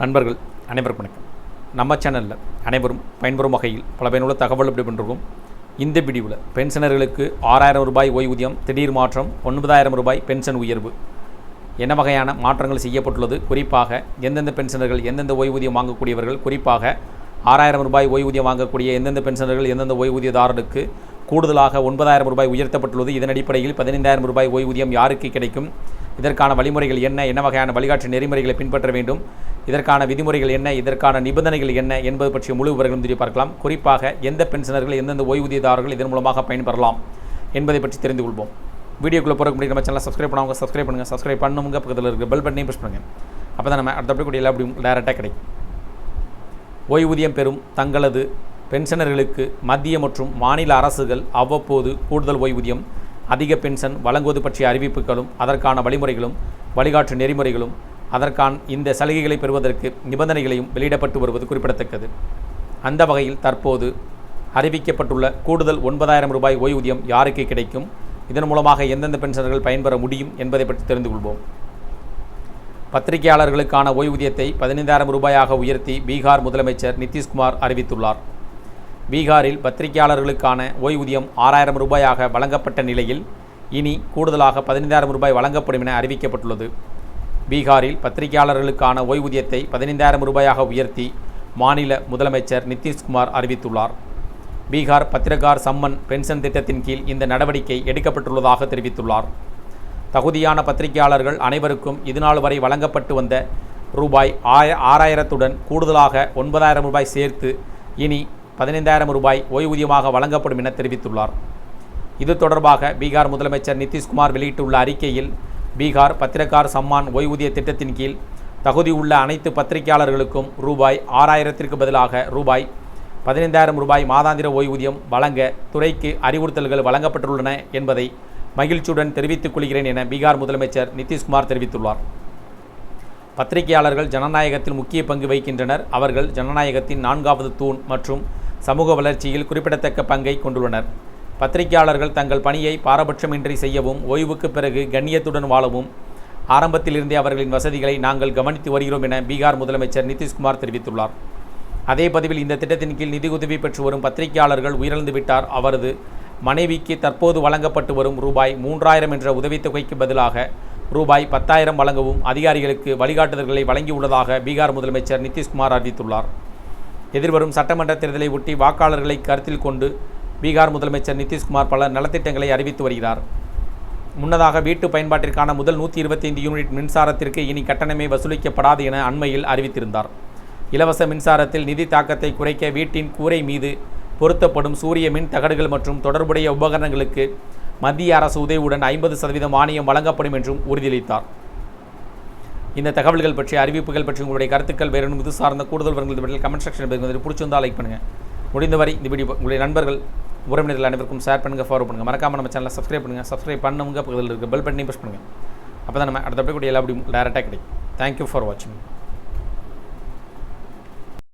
நண்பர்கள் அனைவருக்கும் வணக்கம். நம்ம சேனலில் அனைவரும் பயன்பெறும் வகையில் பல பயனுள்ள தகவல் எப்படி பண்ணிருக்கோம். இந்த பிடிவில் பென்ஷனர்களுக்கு ஆறாயிரம் ரூபாய் ஓய்வூதியம் திடீர் மாற்றம் ஒன்பதாயிரம் ரூபாய் பென்ஷன் உயர்வு. என்ன வகையான மாற்றங்கள் செய்யப்பட்டுள்ளது? குறிப்பாக எந்தெந்த பென்ஷனர்கள் எந்தெந்த ஓய்வூதியம் வாங்கக்கூடியவர்கள்? குறிப்பாக ஆறாயிரம் ரூபாய் ஓய்வூதியம் வாங்கக்கூடிய எந்தெந்த பென்ஷனர்கள் எந்தெந்த ஓய்வூதியதாரருக்கு கூடுதலாக ஒன்பதாயிரம் ரூபாய் உயர்த்தப்பட்டுள்ளது? இதன் அடிப்படையில் பதினைந்தாயிரம் ரூபாய் ஓய்வூதியம் யாருக்கு கிடைக்கும்? இதற்கான வழிமுறைகள் என்ன? என்ன வகையான வழிகாட்டு நெறிமுறைகளை பின்பற்ற வேண்டும்? இதற்கான விதிமுறைகள் என்ன? இதற்கான நிபந்தனைகள் என்ன? என்பது பற்றிய முழு விவரங்களும் தெரிய பார்க்கலாம். குறிப்பாக எந்த பென்ஷனர்கள் எந்தெந்த ஓய்வூதியதாரர்கள் இதன் மூலமாக பயன்பெறலாம் என்பதை பற்றி தெரிந்து கொள்வோம். வீடியோக்குள்ளே போகிற முடியும் நம்ம சேனலை சப்ஸ்கிரைப் பண்ணவங்க சப்ஸ்கிரைப் பண்ணுங்கள் சப்ஸ்கிரைப் பண்ணுங்க. பக்கத்தில் இருக்க பெல் பட்டனையும் ப்ரெஸ் பண்ணுங்கள் அப்போ தான் நம்ம அடுத்த அப்படி எல்லா அப்படி டேரெக்டாக கிடைக்கும். ஓய்வூதியம் பெறும் தங்களது பென்ஷனர்களுக்கு மத்திய மற்றும் மாநில அரசுகள் அவ்வப்போது கூடுதல் ஓய்வூதியம் அதிக பென்ஷன் வழங்குவது பற்றிய அறிவிப்புகளும் அதற்கான வழிமுறைகளும் வழிகாட்டு நெறிமுறைகளும் அதற்கான இந்த சலுகைகளை பெறுவதற்கு நிபந்தனைகளையும் வெளியிடப்பட்டு வருவது குறிப்பிடத்தக்கது. அந்த வகையில் தற்போது அறிவிக்கப்பட்டுள்ள கூடுதல் ஒன்பதாயிரம் ரூபாய் ஓய்வூதியம் யாருக்கு கிடைக்கும்? இதன் மூலமாக எந்தெந்த பென்ஷனர்கள் பயன்பெற முடியும் என்பதை பற்றி தெரிந்து கொள்வோம். பத்திரிகையாளர்களுக்கான ஓய்வூதியத்தை பதினைந்தாயிரம் ரூபாயாக உயர்த்தி பீகார் முதலமைச்சர் நிதிஷ்குமார் அறிவித்துள்ளார். பீகாரில் பத்திரிகையாளர்களுக்கான ஓய்வூதியம் ஆறாயிரம் ரூபாயாக வழங்கப்பட்ட நிலையில் இனி கூடுதலாக பதினைந்தாயிரம் ரூபாய் வழங்கப்படும் என அறிவிக்கப்பட்டுள்ளது. பீகாரில் பத்திரிகையாளர்களுக்கான ஓய்வூதியத்தை பதினைந்தாயிரம் ரூபாயாக உயர்த்தி மாநில முதலமைச்சர் நிதிஷ்குமார் அறிவித்துள்ளார். பீகார் பத்திரகார் சம்மன் பென்ஷன் திட்டத்தின் கீழ் இந்த நடவடிக்கை எடுக்கப்பட்டுள்ளதாக தெரிவித்துள்ளார். தகுதியான பத்திரிகையாளர்கள் அனைவருக்கும் இதுநாள் வரை வழங்கப்பட்டு வந்த ரூபாய் ஆய ஆறாயிரத்துடன் கூடுதலாக ஒன்பதாயிரம் ரூபாய் சேர்த்து இனி பதினைந்தாயிரம் ரூபாய் ஓய்வூதியமாக வழங்கப்படும் என தெரிவித்துள்ளார். இது தொடர்பாக பீகார் முதலமைச்சர் நிதிஷ்குமார் வெளியிட்டுள்ள அறிக்கையில் பீகார் பத்திரக்கார் சம்மான் ஓய்வூதிய திட்டத்தின் கீழ் தகுதி உள்ள அனைத்து பத்திரிகையாளர்களுக்கும் ரூபாய் ஆறாயிரத்திற்கு பதிலாக ரூபாய் பதினைந்தாயிரம் ரூபாய் மாதாந்திர ஓய்வூதியம் வழங்க துறைக்கு அறிவுறுத்தல்கள் வழங்கப்பட்டுள்ளன என்பதை மகிழ்ச்சியுடன் தெரிவித்துக் கொள்கிறேன் என பீகார் முதலமைச்சர் நிதிஷ்குமார் தெரிவித்துள்ளார். பத்திரிகையாளர்கள் ஜனநாயகத்தில் முக்கிய பங்கு வகிக்கின்றனர். அவர்கள் ஜனநாயகத்தின் நான்காவது தூண் மற்றும் சமூக வளர்ச்சியில் குறிப்பிடத்தக்க பங்கை கொண்டுள்ளனர். பத்திரிகையாளர்கள் தங்கள் பணியை பாரபட்சமின்றி செய்யவும் ஓய்வுக்கு பிறகு கண்ணியத்துடன் வாழவும் ஆரம்பத்திலிருந்தே அவர்களின் வசதிகளை நாங்கள் கவனித்து வருகிறோம் என பீகார் முதலமைச்சர் நிதிஷ்குமார் தெரிவித்துள்ளார். அதே பதிவில் இந்த திட்டத்தின் கீழ் நிதியுதவி பெற்று வரும் பத்திரிகையாளர்கள் உயிரிழந்து விட்டார். அவரது மனைவிக்கு தற்போது வழங்கப்பட்டு வரும் ரூபாய் மூன்றாயிரம் என்ற உதவித்தொகைக்கு பதிலாக ரூபாய் பத்தாயிரம் வழங்கவும் அதிகாரிகளுக்கு வழிகாட்டுதல்களை வழங்கியுள்ளதாக பீகார் முதலமைச்சர் நிதிஷ்குமார் அறிவித்துள்ளார். எதிர்வரும் சட்டமன்ற தேர்தலை ஒட்டி வாக்காளர்களை கருத்தில் கொண்டு பீகார் முதலமைச்சர் நிதிஷ்குமார் பல நலத்திட்டங்களை அறிவித்து வருகிறார். முன்னதாக வீட்டு பயன்பாட்டிற்கான முதல் நூற்றி இருபத்தைந்து யூனிட் மின்சாரத்திற்கு இனி கட்டணமே வசூலிக்கப்படாது என அண்மையில் அறிவித்திருந்தார். இலவச மின்சாரத்தில் நிதி தாக்கத்தை குறைக்க வீட்டின் கூரை மீது பொருத்தப்படும் சூரிய மின் தகடுகள் மற்றும் தொடர்புடைய உபகரணங்களுக்கு மத்திய அரசு உதவியுடன் ஐம்பது சதவீதம் மானியம் வழங்கப்படும் என்றும் உறுதியளித்தார். இந்த தகவல்கள் பற்றிய அறிவிப்புகள் பற்றி உங்களுடைய கருத்துக்கள் வேறு இது சார்ந்த கூடுதல் விவரங்கள் கமெண்ட் செக்ஷன் பிடிச்சிருந்தால் லைக் பண்ணுங்கள் முடிந்தவரை இந்த வீடியோ உங்களுடைய நண்பர்கள் உறவினர்கள் அனைவருக்கும் ஷேர் பண்ணுங்கள் ஃபாலோ பண்ணுங்கள் மறக்காமல் நம்ம சேனலை சப்ஸ்கிரைப் பண்ணுங்கள் சப்ஸ்கிரைப் பண்ணுங்க பக்கத்தில் இருக்க பெல் பட்டனையும் ப்ரெஸ் பண்ணுங்கள் அப்போ தான் நம்ம அடுத்தபடி கூட எல்லா அப்படி டேரெக்டாக கிடைக்கும். தேங்க்யூ ஃபார் வாட்சிங்